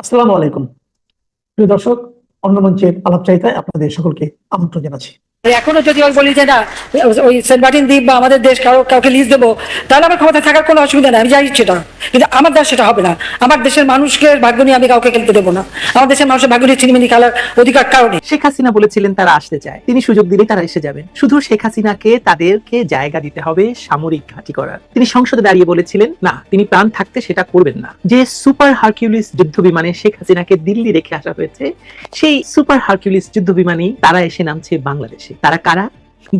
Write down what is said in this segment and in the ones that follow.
আসসালামু আলাইকুম। প্রিয় দর্শক অন্য মঞ্চের আলাপচারিতায় আপনাদের সকলকে আমন্ত্রণ জানাচ্ছি। এখনও যদি আমি বলি যে না, ওই সেন্ট মার্টিন দ্বীপ বা আমাদের দেশ কারও কাউকে লিজ দেবো, তাহলে আমার ক্ষমতা থাকার কোনো অসুবিধা নেই, আমি যাই সেটা কিন্তু আমার দেশ সেটা হবে না। আমার দেশের মানুষকে ভাগ্য নিয়ে আমি কাউকে খেলতে দেবো না। আমার দেশের মানুষের ভাগ্য নিয়ে চিনিমিনি খেলার অধিকার কারণে শেখ হাসিনা বলেছিলেন তারা আসতে চায়। তিনি সুযোগ দিলেই তারা এসে যাবেন। শুধু শেখ হাসিনাকে, তাদেরকে জায়গা দিতে হবে সামরিক ঘাঁটি করার। তিনি সংসদে দাঁড়িয়ে বলেছিলেন, না, তিনি প্রাণ থাকতে সেটা করবেন না। যে সুপার হারকিউলিস যুদ্ধ বিমানে শেখ হাসিনাকে দিল্লি রেখে আসা হয়েছে, সেই সুপার হারকিউলিস যুদ্ধ বিমানেই তারা এসে নামছে বাংলাদেশে। তারা কারা?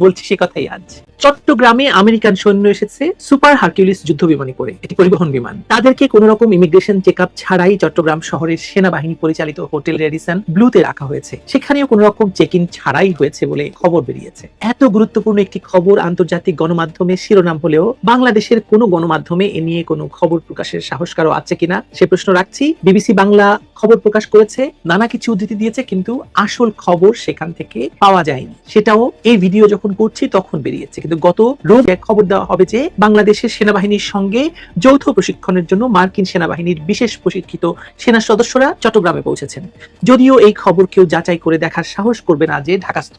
বলছি সে কথাই আজ। চট্টগ্রামে আমেরিকান সৈন্য এসেছে সুপার হারকিউলিস যুদ্ধ বিমানে করে, এটি পরিবহন বিমান। তাদেরকে কোন রকম ইমিগ্রেশন চেক আপ ছাড়াই চট্টগ্রাম শহরের সেনাবাহিনী পরিচালিত হোটেল রেডিসন ব্লুতে রাখা হয়েছে। সেখানেও কোন রকম চেক ইন ছাড়াই হয়েছে বলে খবর বেরিয়েছে। এত গুরুত্বপূর্ণ একটি খবর আন্তর্জাতিক গণমাধ্যমে শিরোনাম হলেও বাংলাদেশের কোনো গণমাধ্যমে এ নিয়ে কোনো খবর প্রকাশের সাহস কারও আছে কিনা, সে প্রশ্ন রাখছি। বিবিসি বাংলা খবর প্রকাশ করেছে, নানা কিছু উদ্ধৃতি দিয়েছে, কিন্তু আসল খবর সেখান থেকে পাওয়া যায়নি। সেটাও এই ভিডিও যখন করছি তখন বেরিয়েছে। কিন্তু গত রোজ এক খবর দেওয়া হবে যে, বাংলাদেশের সেনাবাহিনীর সঙ্গে যৌথ প্রশিক্ষণের জন্য মার্কিন সেনাবাহিনীর বিশেষ প্রশিক্ষিত সেনা সদস্যরা চট্টগ্রামে পৌঁছেছেন। যদিও এই খবর কেউ যাচাই করে দেখার সাহস করবে না যে, ঢাকাস্থ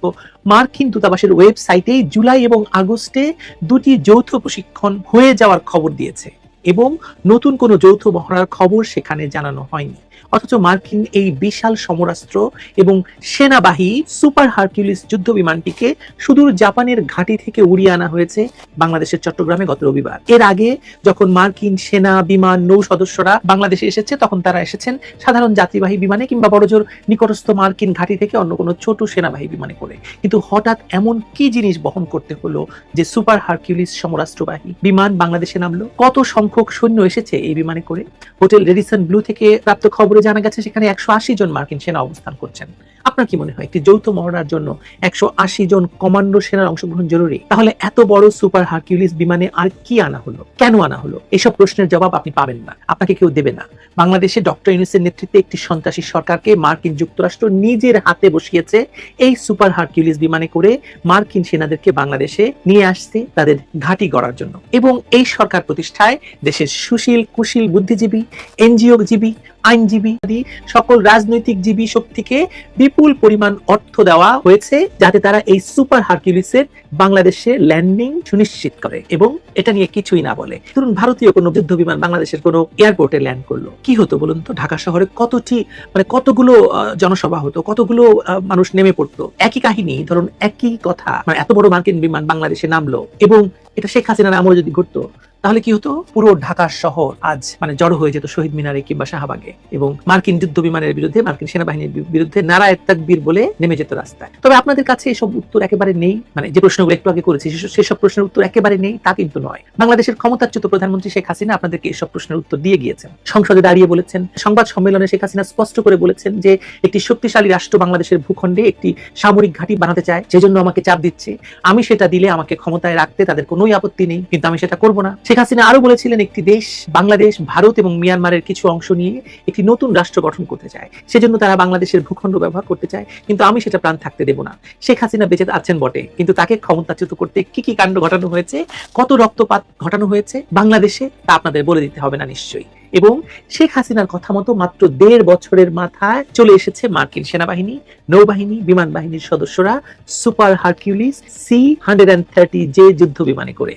মার্কিন দূতাবাসের ওয়েবসাইটে জুলাই এবং আগস্টে দুটি যৌথ প্রশিক্ষণ হয়ে যাওয়ার খবর দিয়েছে। এবং নতুন কোনো যৌথ মহড়ার খবর সেখানে জানানো হয়নি। অথচ মার্কিন এই বিশাল সমরাস্ত্র এবং সেনাবাহী সুপার হারকিউলিস যুদ্ধ বিমানটিকে সুদূর জাপানের ঘাঁটি থেকে উড়িয়ে আনা হয়েছে বাংলাদেশের চট্টগ্রামে গত রবিবার। এর আগে যখন মার্কিন সেনা, বিমান, নৌ সদস্যরা বাংলাদেশে এসেছে, তখন তারা এসেছেন সাধারণ যাত্রীবাহী বিমানে কিংবা বড়জোর নিকটস্থ মার্কিন ঘাঁটি থেকে অন্য কোনো ছোট সেনাবাহী বিমানে করে। কিন্তু হঠাৎ এমন কি জিনিস বহন করতে হলো যে সুপার হারকিউলিস সমরাস্ত্রবাহী বিমান বাংলাদেশে নামলো? কত সংখ্যক সৈন্য এসেছে এই বিমানে করে। হোটেল রেডিসন ব্লু থেকে প্রাপ্ত খবরে জানা গেছে, সেখানে একশো আশি জন মার্কিন সেনা অবস্থান করছেন। আপনার কি মনে হয়? একটি যৌথ মহড়ার জন্য একশো আশি জন কমান্ডো সেনার অংশগ্রহণ জরুরি? তাহলে এত বড় সুপার হারকিউলিস বিমানে আর কি আনা হলো? কেন আনা হলো? এসব প্রশ্নের জবাব আপনি পাবেন না। আপনাকে কেউ দেবে না। বাংলাদেশে ডক্টর ইউনুসের নেতৃত্বে একটি সন্ত্রাসী সরকারকে মার্কিন যুক্তরাষ্ট্র নিজের হাতে বসিয়েছে এই সুপার হারকিউলিস বিমানে করে মার্কিন সেনাদেরকে বাংলাদেশে নিয়ে আসতে তাদের ঘাঁটি গড়ার জন্য। এবং এই সরকার প্রতিষ্ঠায় দেশের সুশীল, কুশীল, বুদ্ধিজীবী এনজিও জীবী আইনজীবী সকল রাজনৈতিক জীবী শক্তিকে বিপুল পরিমাণ অর্থ দেওয়া হয়েছে যাতে তারা এই সুপার হারকিউলিসের বাংলাদেশে ল্যান্ডিং সুনিশ্চিত করে এবং এটা নিয়ে কিছুই না বলে। ধরুন, ভারতীয় কোনো যুদ্ধ বিমান বাংলাদেশের কোনো এয়ারপোর্টে ল্যান্ড করল। কি হতো বলুন তো? ঢাকা শহরে কতটি মানে কতগুলো জনসভা হতো? কতগুলো মানুষ নেমে পড়তো? একই কাহিনী, ধরুন, একই কথা। মানে এত বড় মার্কিন বিমান বাংলাদেশে নামলো এবং এটা শেখ হাসিনার আমলে যদি ঘটতো তাহলে কি হতো? পুরো ঢাকা শহর আজ মানে জড়ো হয়ে যেত শহীদ মিনারে কিংবা শাহবাগে এবং মার্কিন যুদ্ধ বিমানের বিরুদ্ধে, মার্কিন সেনাবাহিনীর বিরুদ্ধে নারায় তাকবীর বলে নেমে যেত রাস্তায়। তবে আপনাদের কাছে এসব উত্তর একেবারে নেই মানে যে প্রশ্নগুলো একটু আগে করেছি সেসব- প্রশ্নের উত্তর একেবারে নেই, তা কিন্তু নয়। বাংলাদেশের ক্ষমতাচ্যুত প্রধানমন্ত্রী শেখ হাসিনা আপনাদেরকে এসব প্রশ্নের উত্তর দিয়ে গিয়েছেন। সংসদে দাঁড়িয়ে বলেছেন, সংবাদ সম্মেলনে শেখ হাসিনা স্পষ্ট করে বলেছেন যে একটি শক্তিশালী রাষ্ট্র বাংলাদেশের ভূখণ্ডে একটি সামরিক ঘাঁটি বানাতে চায়, সেজন্য আমাকে চাপ দিচ্ছে। আমি সেটা দিলে আমাকে ক্ষমতায় রাখতে তাদের কোনোই আপত্তি নেই, কিন্তু আমি সেটা করব না। শেখ হাসিনা আরও বলেছিলেন, একটি দেশ, বাংলাদেশ, ভারত এবং মিয়ানমারের কিছু অংশ নিয়ে একটি নতুন রাষ্ট্র গঠন করতে চায়। সেজন্য তারা বাংলাদেশের ভূখণ্ড ব্যবহার করতে চায়। কিন্তু আমি সেটা প্রাণ থাকতে দেব না। শেখ হাসিনা বেঁচে আছেন বটে। কিন্তু তাকে ক্ষমতাচ্যুত করতে কি কি কাণ্ড ঘটানো হয়েছে, কত রক্তপাত ঘটানো হয়েছে, বাংলাদেশে তা আপনাদের বলে দিতে হবে না নিশ্চয়ই। এবং শেখ হাসিনার কথা মতো মাত্র দেড় বছরের মাথায় চলে এসেছে মার্কিন সেনাবাহিনী, নৌবাহিনী বিমান বাহিনীর সদস্যরা, super Hercules C hundred and thirty যে যুদ্ধ বিমানে করে।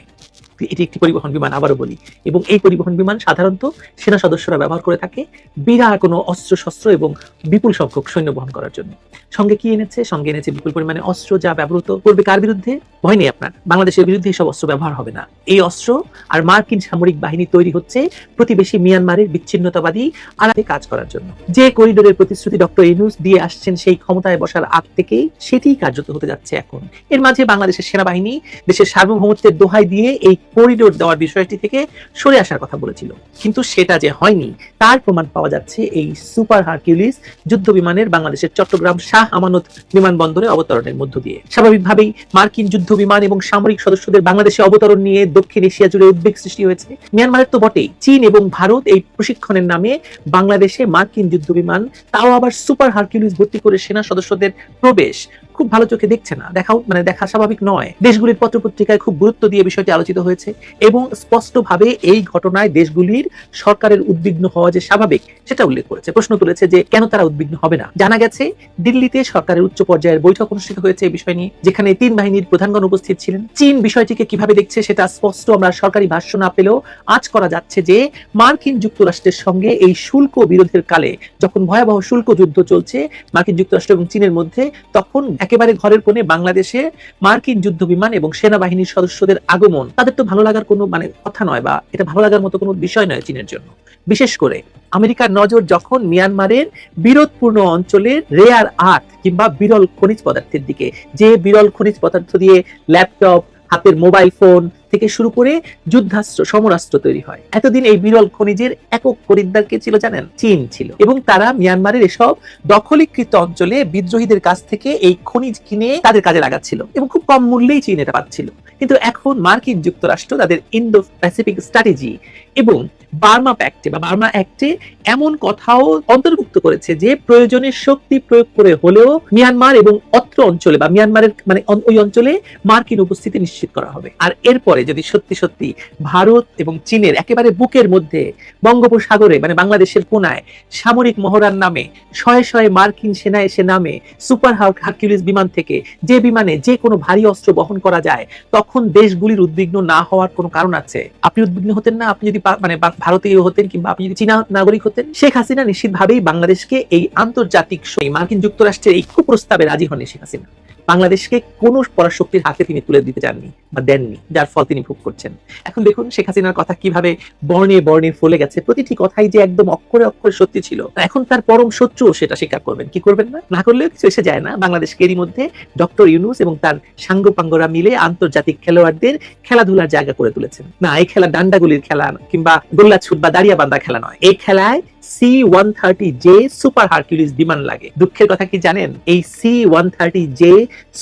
এটি একটি পরিবহন বিমান আবারও বলি। এবং এই পরিবহন বিমান সাধারণত সেনা সদস্যরা ব্যবহার করে থাকে বিরাট কোনো অস্ত্র শস্ত্র এবং বিপুল সংখ্যক সৈন্য বহন করার জন্য। সঙ্গে কি এনেছে? সঙ্গে এনেছে বিপুল পরিমাণে অস্ত্র যা ব্যবহৃত করবে কার বিরুদ্ধে? ভয় নেই আপনার। বাংলাদেশের বিরুদ্ধে এসব অস্ত্র ব্যবহার হবে না। এই অস্ত্র আর মার্কিন সামরিক বাহিনী তৈরি হচ্ছে প্রতিবেশী মিয়ানমারের বিচ্ছিন্নতাবাদী আড়ালে কাজ করার জন্য। যে করিডোরের প্রতিশ্রুতি ডক্টর ইনুস দিয়ে আসছেন সেই ক্ষমতায় বসার আগ থেকেই সেটি কার্যত হতে যাচ্ছে এখন। এর মাঝে বাংলাদেশের সেনাবাহিনী, দেশের সার্বভৌমত্বের দোহাই দিয়ে এই করিডোর দেওয়ার বিষয়টি থেকে সরে আসার কথা বলেছিল। কিন্তু সেটা যে হয়নি, তার প্রমাণ পাওয়া যাচ্ছে এই সুপার হারকিউলিস যুদ্ধ বিমানের বাংলাদেশের চট্টগ্রাম শাহ আমানত বিমানবন্দরে অবতরণের মধ্য দিয়ে। স্বাভাবিকভাবেই মার্কিন যুদ্ধ বিমান এবং সামরিক সদস্যদের বাংলাদেশে অবতরণ নিয়ে দক্ষিণ এশিয়া জুড়ে উদ্বেগ সৃষ্টি হয়েছে। মিয়ানমারের তো বটেই। চীন এবং ভারত এই প্রশিক্ষণের নামে বাংলাদেশে মার্কিন যুদ্ধ বিমান, তাও আবার সুপার হারকিউলিস ভর্তি করে সেনা সদস্যদের প্রবেশ খুব ভালো চোখে দেখছে না, দেখাও মানে দেখা স্বাভাবিক নয়। দেশগুলির পত্রপত্রিকায় খুব গুরুত্ব দিয়ে বিষয়টি আলোচিত হয়েছে এবং স্পষ্টভাবে এই ঘটনায় দেশগুলির সরকারের উদ্বিগ্ন হওয়া যে স্বাভাবিক, সেটা উল্লেখ করেছে। প্রশ্ন তুলেছে যে কেন তারা উদ্বিগ্ন হবে না? জানা গেছে, দিল্লিতে সরকারের উচ্চ পর্যায়ের বৈঠক অনুষ্ঠিত হয়েছে এই বিষয় নিয়ে, যেখানে তিন বাহিনীর প্রধানগণ উপস্থিত ছিলেন। চীন বিষয়টিকে কীভাবে দেখছে সেটা স্পষ্ট, আমরা সরকারি ভাষ্য না পেলেও আজ করা যাচ্ছে যে মার্কিন যুক্তরাষ্ট্রের সঙ্গে এই শুল্ক বিরোধের কালে, যখন ভয়াবহ শুল্ক যুদ্ধ চলছে, মার্কিন যুক্তরাষ্ট্র এবং চীনের মধ্যে, তখন একেবারে ঘরের কোণে বাংলাদেশে মার্কিন যুদ্ধ বিমান এবং সেনাবাহিনীর সদস্যদের আগমন, তাদের তো ভালো লাগার কোনো মানে কথা নয় বা এটা ভালো লাগার মতো কোনো বিষয় নয় চীনের জন্য। বিশেষ করে আমেরিকার নজর যখন মিয়ানমারের বিরোধপূর্ণ অঞ্চলের রেয়ার আর্থ কিংবা বিরল খনিজ পদার্থের দিকে, যে বিরল খনিজ পদার্থ দিয়ে ল্যাপটপ, হাতের মোবাইল ফোন থেকে শুরু করে যুদ্ধাস্ত্র, সমরাস্ত্র তৈরি হয়। এতদিন এই বিরল খনিজের একক খরিদ্দার কে ছিল জানেন? চীন ছিল। এবং তারা মিয়ানমারের এসব দখলীকৃত অঞ্চলে বিদ্রোহীদের কাছ থেকে এই খনিজ কিনে তাদের কাজে লাগাচ্ছিল এবং খুব কম মূল্যেই চীন এটা পাচ্ছিল। কিন্তু এখন মার্কিন যুক্তরাষ্ট্র তাদের ইন্দো প্যাসিফিক স্ট্র্যাটেজি এবং বার্মা প্যাক্টে বা বার্মা অ্যাক্টে এমন কথাও অন্তর্ভুক্ত করেছে যে প্রয়োজনে শক্তি প্রয়োগ করে হলেও মিয়ানমার এবং অত্র অঞ্চলে বা মিয়ানমারের মানে ওই অঞ্চলে মার্কিন উপস্থিতি নিশ্চিত করা হবে। আর এরপরে যদি সত্যি সত্যি ভারত এবং চীনের একেবারে বুকের মধ্যে বঙ্গোপসাগরে মানে বাংলাদেশের কোনায় সামরিক মহড়ার নামে শয়ে শয়ে মার্কিন সেনা এসে নামে সুপার হার্ক হার্কিউলিস বিমান থেকে যে বিমানে যে কোনো ভারী অস্ত্র বহন করা যায়, তখন দেশগুলির উদ্বিগ্ন না হওয়ার কোনো কারণ আছে? আপনি উদ্বিগ্ন হতেন না? আপনি যদি মানে ভারতীয় হতেন কিংবা আপনি যদি চীনা নাগরিক হতেন, শেখ হাসিনা নিশ্চিতভাবেই বাংলাদেশকে এই আন্তর্জাতিক মার্কিন যুক্তরাষ্ট্রের এই কুপ্রস্তাবে রাজি হন শেখ হাসিনা। বাংলাদেশকে কোনো পরাশক্তির হাতে তিনি তুলে দিতে চাননি বা দেননি, যার ফল তিনি ভোগ করছেন। এখন দেখুন শেখ হাসিনার কথা কীভাবে বর্ণে বর্ণে ফলে গেছে। প্রতিটি কথাই যে একদম অক্ষরে অক্ষরে সত্যি ছিল এখন তার পরম শত্রু সেটা স্বীকার করবেন। কি করবেন না? না করলেও কিছু এসে যায় না। বাংলাদেশকে এরই মধ্যে ডক্টর ইউনুস এবং তার সাঙ্গপাঙ্গরা মিলে আন্তর্জাতিক খেলোয়াড়দের খেলাধুলার জায়গা করে তুলেছেন। না, এই খেলা ডান্ডাগুলির খেলা কিংবা গোল্লা ছুট বা দাঁড়িয়া বান্ধা খেলা নয়। এই খেলায় C one thirty J super Hercules বিমান লাগে। দুঃখের কথা কি জানেন? এই C one thirty J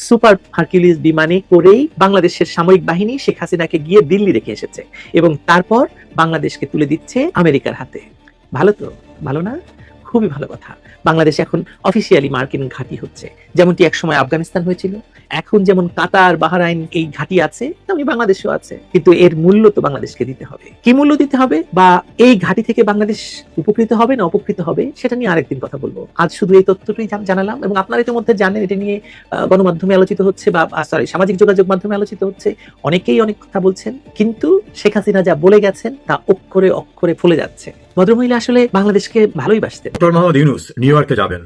super Hercules বিমানে করেই বাংলাদেশের সামরিক বাহিনী শেখ হাসিনাকে গিয়ে দিল্লি রেখে এসেছে এবং তারপর বাংলাদেশকে তুলে দিচ্ছে আমেরিকার হাতে। ভালো তো? ভালো না? খুবই ভালো কথা। বাংলাদেশ এখন অফিসিয়ালি মার্কিন ঘাঁটি হচ্ছে। যেমনটি একসময় আফগানিস্তান হয়েছিল। এখন যেমন কাতার, বাহারাইন এই ঘাঁটি আছে, তেমনি বাংলাদেশও আছে। কিন্তু এর মূল্য তো বাংলাদেশকে দিতে হবে। কি মূল্য দিতে হবে? বা এই ঘাঁটি থেকে বাংলাদেশ উপকৃত হবে না উপকৃত হবে, সেটা নিয়ে আরেকদিন কথা বলব। আজ শুধু এই তথ্যটাই জানালাম এবং আপনারা ইতিমধ্যে জানেন, এটা নিয়ে গণমাধ্যমে আলোচিত হচ্ছে বা সরি সামাজিক যোগাযোগ মাধ্যমে আলোচিত হচ্ছে। অনেকেই অনেক কথা বলছেন, কিন্তু শেখ হাসিনা যা বলে গেছেন, তা অক্ষরে অক্ষরে ফলে যাচ্ছে। ভদ্রমহিলা আসলে বাংলাদেশকে ভালোই বাসতেন ডক্টর মোহাম্মদ ইউনুস, নিউ ইয়র্কে যাবেন।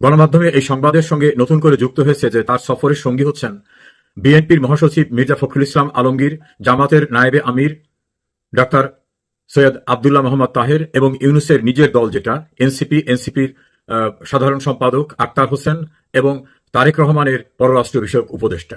গণমাধ্যমে এই সংবাদের সঙ্গে নতুন করে যুক্ত হয়েছে যে তার সফরের সঙ্গী হচ্ছেন বিএনপির মহাসচিব মির্জা ফখরুল ইসলাম আলমগীর, জামাতের নায়েবে আমির ডক্টর সৈয়দ আবদুল্লাহ মোহাম্মদ তাহের এবং ইউনুসের নিজের দল যেটা, এনসিপি, এনসিপির সাধারণ সম্পাদক আক্তার হোসেন এবং তারেক রহমানের পররাষ্ট্র বিষয়ক উপদেষ্টা।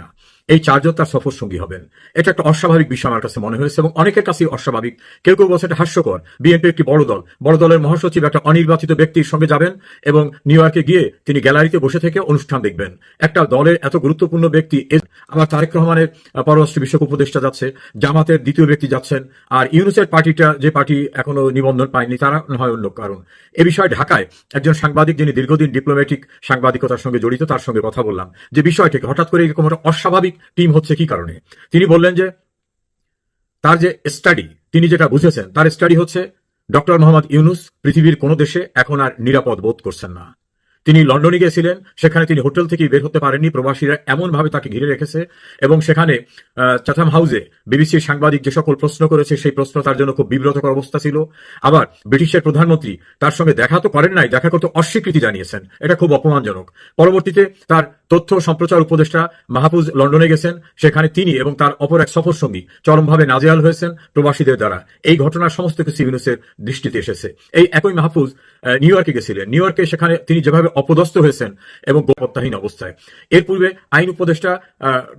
এই চারজন তার সফর সঙ্গী হবেন। এটা একটা অস্বাভাবিক বিষয় আমার কাছে মনে হয়েছে এবং অনেকের কাছেই অস্বাভাবিক। কেউ কেউ বলছে এটা হাস্যকর। বিএনপি একটি বড় দল। বড় দলের মহাসচিব একটা অনির্বাচিত ব্যক্তির সঙ্গে যাবেন এবং নিউ ইয়র্কে গিয়ে তিনি গ্যালারিতে বসে থেকে অনুষ্ঠান দেখবেন। একটা দলের এত গুরুত্বপূর্ণ ব্যক্তি আবার তারেক রহমানের পররাষ্ট্র বিষয়ক উপদেষ্টা যাচ্ছে, জামাতের দ্বিতীয় ব্যক্তি যাচ্ছেন, আর ইউনুসের পার্টিটা, যে পার্টি এখনও নিবন্ধন পায়নি, তারা হয় অন্য কারণ। এ বিষয়ে ঢাকায় একজন সাংবাদিক যিনি দীর্ঘদিন ডিপ্লোম্যাটিক সাংবাদিকতার সঙ্গে জড়িত, তার সঙ্গে কথা বললাম। যে বিষয়টিকে হঠাৎ করে এরকম অস্বাভাবিক টিম হচ্ছে কি কারণে? তিনি বললেন যে, তার যে স্টাডি, তিনি যেটা বুঝেছেন, তার স্টাডি হচ্ছে ডক্টর মোহাম্মদ ইউনুস পৃথিবীর কোনো দেশে এখন আর নিরাপদ বোধ করছেন না। তিনি লন্ডনে গিয়েছিলেন, সেখানে তিনি হোটেল থেকে বের হতে পারেননি, প্রবাসীরা এমনভাবে তাকে ঘিরে রেখেছে এবং সেখানে চাথাম হাউসে বিবিসির সাংবাদিক যে সকল প্রশ্ন করেছে, সেই প্রশ্ন তার জন্য খুব বিব্রতকর অবস্থা ছিল। আবার ব্রিটিশের প্রধানমন্ত্রী তার সঙ্গে দেখা তো করেন নাই, দেখা করতে অস্বীকৃতি জানিয়েছেন। এটা খুব অপমানজনক। পরবর্তীতে তার তথ্য সম্প্রচার উপদেষ্টা মাহফুজ লন্ডনে গেছেন। সেখানে তিনি এবং তার অপর এক সফর সঙ্গী চরমভাবে নাজেহাল হয়েছেন প্রবাসীদের দ্বারা। এই ঘটনার সমস্ত কিছু ইউনুসের দৃষ্টিতে এসেছে। এই একই মাহফুজ নিউ ইয়র্কে গেছিলেন। নিউ ইয়র্কে সেখানে তিনি যেভাবে অপদস্থ হয়েছেন এবং গোপত্তাহীন অবস্থায়। এর পূর্বে আইন উপদেষ্টা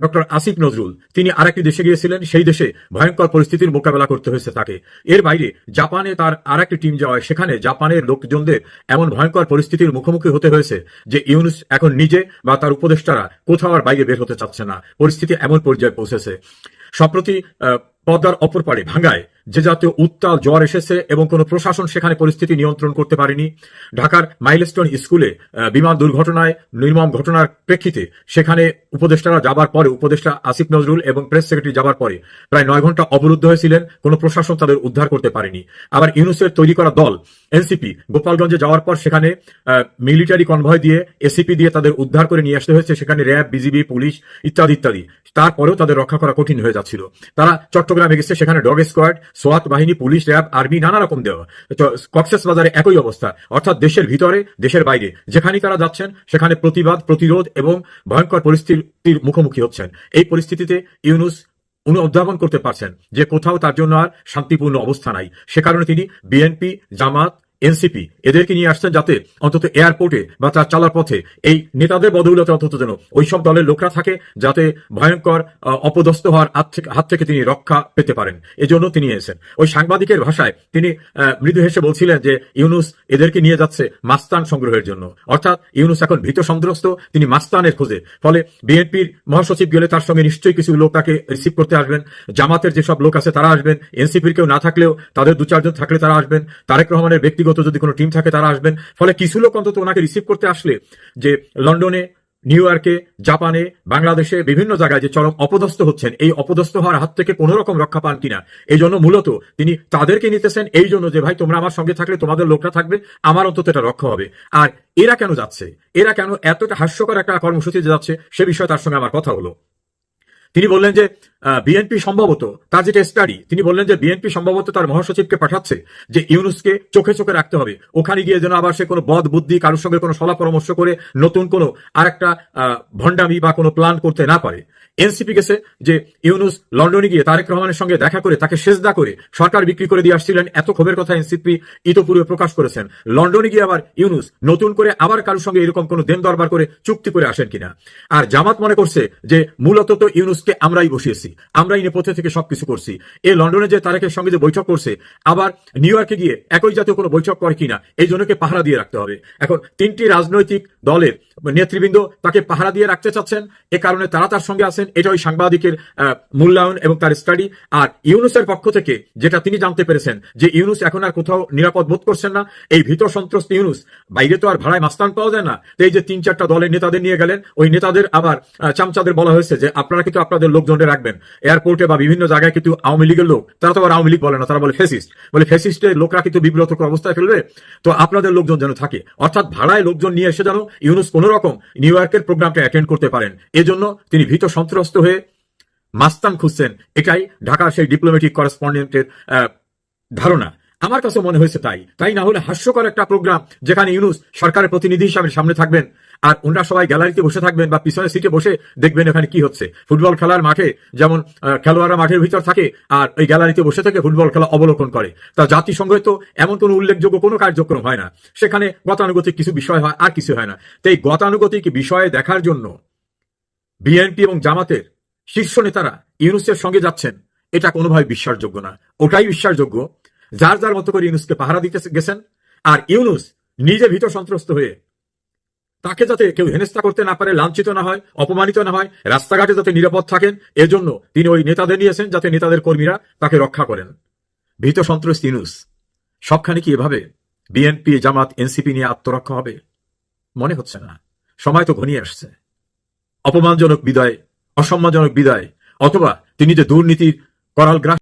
ডক্টর আসিফ নজরুল তিনি আরেকটি দেশে গিয়েছিলেন। সেই দেশে ভয়ঙ্কর পরিস্থিতির মোকাবেলা করতে হয়েছে তাকে। এর বাইরে জাপানে তার আরেকটি টিম যাওয়ায় সেখানে জাপানের লোকজনদের এমন ভয়ঙ্কর পরিস্থিতির মুখোমুখি হতে হয়েছে যে ইউনুস এখন নিজে বা তার উপদেষ্টারা কোথাও আর বাইরে বের হতে চাচ্ছে না। পরিস্থিতি এমন পর্যায়ে পৌঁছেছে। সম্প্রতি পদ্মার অপর পাড়ে ভাঙ্গায়। যে জাতীয় উত্তাল জ্বর এসেছে এবং কোনো প্রশাসন সেখানে পরিস্থিতি নিয়ন্ত্রণ করতে পারেনি। ঢাকার মাইলস্টোন স্কুলে বিমান দুর্ঘটনায় নির্মম ঘটনার প্রেক্ষিতে সেখানে উপদেষ্টারা যাবার পরে, উপদেষ্টা আসিফ নজরুল এবং প্রেস সেক্রেটারি যাবার পরে প্রায় নয় ঘণ্টা অবরুদ্ধ হয়েছিলেন। কোনো প্রশাসন তাদের উদ্ধার করতে পারেনি। আবার ইউনুসের তৈরি করা দল, এনসিপি, গোপালগঞ্জে যাওয়ার পর সেখানে মিলিটারি কনভয় দিয়ে, এসিপি দিয়ে তাদের উদ্ধার করে নিয়ে আসতে হয়েছে। সেখানে র্যাব, বিজিবি, পুলিশ ইত্যাদি ইত্যাদি। তারপরেও তাদের রক্ষা করা কঠিন হয়ে যাচ্ছিল। তারা চট্টগ্রামে গেছে সেখানে ডগ স্কোয়াড, সোয়াত বাহিনী, পুলিশ, র্যাব, আর্মি, নানা রকম দেওয়া তো কক্সেস বাজারে একই অবস্থা। অর্থাৎ দেশের ভিতরে, দেশের বাইরে যেখানে তারা যাচ্ছেন, সেখানে প্রতিবাদ, প্রতিরোধ এবং ভয়ঙ্কর পরিস্থিতির মুখোমুখি হচ্ছেন। এই পরিস্থিতিতে ইউনুস উনি উদ্ভাবন করতে পারছেন যে কোথাও তার জন্য আর শান্তিপূর্ণ অবস্থা নাই। সে কারণে তিনি বিএনপি, জামাত এনসিপি এদেরকে নিয়ে আসছেন যাতে অন্তত এয়ারপোর্টে বা তার চালার পথে এই নেতাদের বদৌলতে অন্তত যেন ওইসব দলের লোকরা থাকে যাতে ভয়ঙ্কর অপদস্থ হওয়ার হাত থেকে তিনি রক্ষা পেতে পারেন। এজন্য তিনি এসেছেন। ওই সাংবাদিকের ভাষায় তিনি মৃদু হেসে বলছিলেন যে ইউনুস এদেরকে নিয়ে যাচ্ছে মাস্তান সংগ্রহের জন্য। অর্থাৎ ইউনুস এখন ভীত সন্ত্রস্ত, তিনি মাস্তানের খোঁজে। ফলে বিএনপির মহাসচিব গেলে তার সঙ্গে নিশ্চয়ই কিছু লোক তাকে রিসিভ করতে আসবেন। জামাতের যেসব লোক আছে তারা আসবেন। এনসিপির কেউ না থাকলেও তাদের দু চারজন থাকলে তারা আসবেন। তারেক রহমানের ব্যক্তিগত যদি কোনো টিম থাকে, তারা আসবেন। ফলে কিছু লোক অন্তত ওনাকে রিসিভ করতে আসলে যে লন্ডনে, নিউ ইয়র্কে, জাপানে, বাংলাদেশে বিভিন্ন জায়গায় যে চরম অপদস্থ হচ্ছেন, এই অপদস্থ হওয়ার হাত থেকে কোনো রকম রক্ষা পান কিনা, এই জন্য মূলত তিনি তাদেরকে নিতেছেন, এই জন্য যে, ভাই, তোমরা আমার সঙ্গে থাকলে তোমাদের লোকরা থাকবে, আমার অন্তত এটা রক্ষা হবে। আর এরা কেন যাচ্ছে? এরা কেন এতটা হাস্যকর একটা কর্মসূচিতে যাচ্ছে, সে বিষয়ে তার সঙ্গে আমার কথা হলো। তিনি বললেন যে বিএনপি সম্ভবত তার যেটা স্টাডি তিনি বললেন যে বিএনপি সম্ভবত তার মহাসচিবকে পাঠাচ্ছে যে ইউনুসকে চোখে চোখে রাখতে হবে। ওখানে গিয়ে যেন আবার সে কোনো বদ বুদ্ধি, কারোর সঙ্গে কোনো সলা পরামর্শ করে নতুন কোনো আরেকটা একটা ভণ্ডামি বা কোনো প্ল্যান করতে না পারে। এনসিপি গেছে যে ইউনুস লন্ডনে গিয়ে তারেক রহমানের সঙ্গে দেখা করে, তাকে সেজদা করে সরকার বিক্রি করে দিয়ে আসছিলেন, এত ক্ষোভের কথা এনসিপি ইতোপূর্বে প্রকাশ করেছেন। লন্ডনে গিয়ে আবার ইউনুস নতুন করে আবার কারোর সঙ্গে এরকম কোনো দেন দরবার করে চুক্তি করে আসেন কিনা? আর জামাত মনে করছে যে মূলত তো ইউনুসকে আমরাই বসিয়েছি, আমরাই নেপথ্যে থেকে সবকিছু করছি। এই লন্ডনে যে তারেকের সঙ্গে যে বৈঠক করছে, আবার নিউ ইয়র্কে গিয়ে একই জাতীয় কোনো বৈঠক করে কিনা, এই জন্যকে পাহারা দিয়ে রাখতে হবে। এখন তিনটি রাজনৈতিক দলের নেতৃবৃন্দ তাকে পাহারা দিয়ে রাখতে চাচ্ছেন। এ কারণে তারা তার সঙ্গে আছেন। এটা ওই সাংবাদিকের মূল্যায়ন এবং তার স্টাডি আর ইউনুসের পক্ষ থেকে যেটা তিনি জানতে পেরেছেন যে ইউনুস এখন আর কোথাও নিরাপদ বোধ করছেন না। এই ভীত সন্ত্রস্ত ইউনুস, বাইরে তো আর ভাড়ায় মাস্তান পাওয়া যায় না। তো এই যে তিন চারটা দলের নেতাদের নিয়ে গেলেন, ওই নেতাদের আবার চামচাদের বলা হয়েছে যে আপনারা কিন্তু আপনাদের লোকজনকে রাখবেন। এয়ারপোর্টে বা বিভিন্ন জায়গায় কিন্তু আওয়ামী লীগের লোক, তারা তো আবার আওয়ামী লীগ বলে না, তারা বলে ফেসিস্ট বলে ফেসিস্টের লোকরা কিন্তু বিব্রতকর অবস্থায় ফেলবে। তো আপনাদের লোকজন যেন থাকে। অর্থাৎ ভাড়ায় লোকজন নিয়ে এসে যেন ইউনুস কোন রকম নিউ ইয়র্কের প্রোগ্রামটা অ্যাটেন্ড করতে পারেন। এজন্য তিনি ভীত সন্ত্রস্ত হয়ে মাস্তান খুঁজছেন। এটাই ঢাকার সেই ডিপ্লোমেটিক করেসপন্ডেন্টের ধারণা। আমার কাছে মনে হয়েছে তাই। তাই না হলে হাস্যকর একটা প্রোগ্রাম যেখানে ইউনুস সরকারের প্রতিনিধি হিসাবে সামনে থাকবেন। আর ওনারা সবাই গ্যালারিতে বসে থাকবেন বা পিছনের সিটে বসে দেখবেন এখানে কি হচ্ছে। ফুটবল খেলার মাঠে যেমন খেলোয়াড়রা মাঠের ভিতর থাকে আর ওই গ্যালারিতে বসে থেকে ফুটবল খেলা অবলোকন করে। তা জাতিসংঘে তো এমন কোনো উল্লেখযোগ্য কোনো কার্যক্রম হয় না। সেখানে গতানুগতিক কিছু বিষয় হয়, আর কিছু হয় না। তো এই গতানুগতিক বিষয়ে দেখার জন্য বিএনপি এবং জামাতের শীর্ষ নেতারা ইউনুসের সঙ্গে যাচ্ছেন। এটা কোনোভাবে বিশ্বাসযোগ্য না। ওটাই বিশ্বাসযোগ্য। যার যার মতো করে ইউনুসকে পাহারা দিতে গেছেন। আর ইউনুস নিজে ভীত সন্ত্রস্ত হয়ে তাকে যাতে কেউ হেনস্থা করতে না পারে, লাঞ্ছিত না হয়, অপমানিত না হয়, রাস্তাঘাটে যাতে নিরাপদ থাকেন, এজন্য তিনি ওই নেতাদের নিয়েছেন যাতে নেতাদের কর্মীরা তাকে রক্ষা করেন। ভীত সন্ত্রস্ত ইউনুস সবখানে কি এভাবে বিএনপি, জামাত, এনসিপি নিয়ে আত্মরক্ষা হবে? মনে হচ্ছে না। সময় তো ঘনিয়ে আসছে। অপমানজনক বিদায়, অসম্মানজনক বিদায়, অথবা তিনি যে দুর্নীতির করাল গ্রাস